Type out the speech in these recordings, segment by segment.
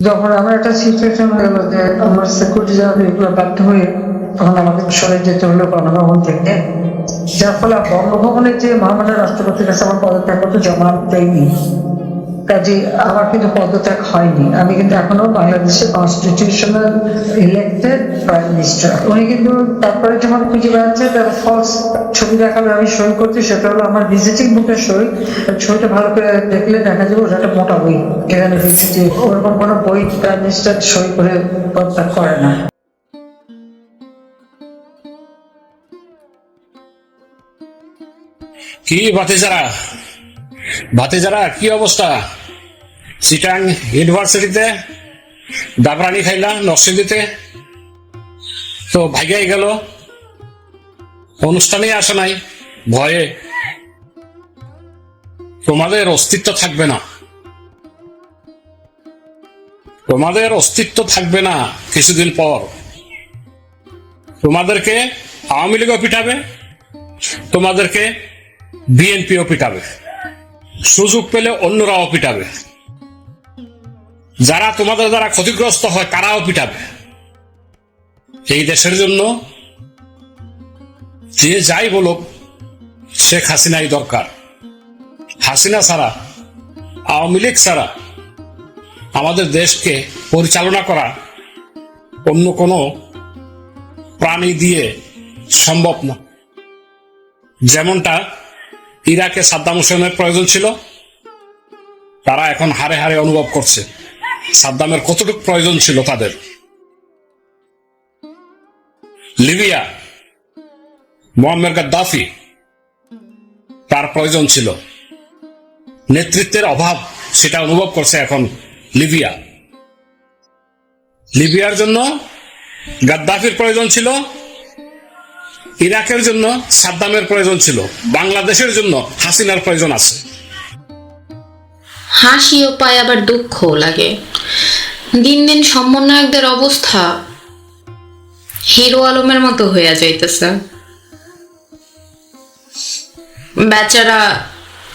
যখন আমার একটা সিচুয়েশন হয়ে গেল যে আমার সিকিউরিটি যারা এগুলো বাধ্য হয়ে তখন আমাদের সরে যেতে হলো গণভবন থেকে। যার ফলে বঙ্গভবনের যে মহামান্য রাষ্ট্রপতির কাছে আমার পদত্যাগ করতে জমা দেয়নি। কাজে আমার কিন্তু পদত্যাগ হয়নি। আমি কিন্তু এখনও বাংলাদেশের কনস্টিটিউশনাল ইলেক্টেড প্রাইম মিনিস্টার উনি কিন্তু তারপরে যখন খুঁজে বেড়াচ্ছে, তার ফলস ছবি দেখাল আমি সই করছি, সেটা হলো আমার ভিজিটিং বুকের সই। ছবিটা ভালো করে দেখলে দেখা যাবে ওটা একটা মোটা বই। এখানে ভিজিটিং ওরকম কোনো বই প্রাইম মিনিস্টার সই করে পদত্যাগ করে না। কি ভাতিজারা? ভাতিজারা, কি অবস্থা? চিটাং ইউনিভার্সিটিতে দাবরানি খাইলা নরসিংদীতে তো ভাগ্যাই গেল। অনুষ্ঠানে আসে নাই, ভয়ে। তোমাদের অস্তিত্ব থাকবে না। তোমাদের অস্তিত্ব থাকবে না কিছুদিন পর। তোমাদেরকে আওয়ামী লীগও পিঠাবে তোমাদেরকে বিএনপিও পিটাবে। সুযোগ পেলে অন্যরাও পিটাবে। যারা তোমাদের দ্বারা ক্ষতিগ্রস্ত হয়, তারাও পিটাবে। এই দেশের জন্য যে যাই বলুক, শেখ হাসিনাই দরকার। হাসিনা ছাড়া, আওয়ামী লীগ ছাড়া আমাদের দেশকে পরিচালনা করা অন্য কোনো প্রাণী দিয়ে সম্ভব না। যেমনটা ইরাকে সাদ্দাম হোসেনের প্রয়োজন ছিল, তারা এখন হারে হারে অনুভব করছে। সাদ্দামের কতটুকু প্রয়োজন ছিল তাদের? লিবিয়া মোহাম্মদ গাদ্দাফি তার প্রয়োজন ছিল। নেতৃত্বের অভাব সেটা অনুভব করছে এখন লিবিয়া। লিবিয়ার জন্য গাদ্দাফির প্রয়োজন ছিল, ইরাকের জন্য সাদ্দামের প্রয়োজন ছিল, বাংলাদেশের জন্য হাসিনার প্রয়োজন আছে। হাসিও পায় আবার দুঃখও লাগে। দিন দিন সমন্বয়কদের অবস্থা হিরো আলমের মতো হইয়া যাইতেছে। বেচারা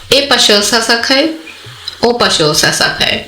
এ পাশেও সাসা খায়, ও পাশেও সাসা খায়।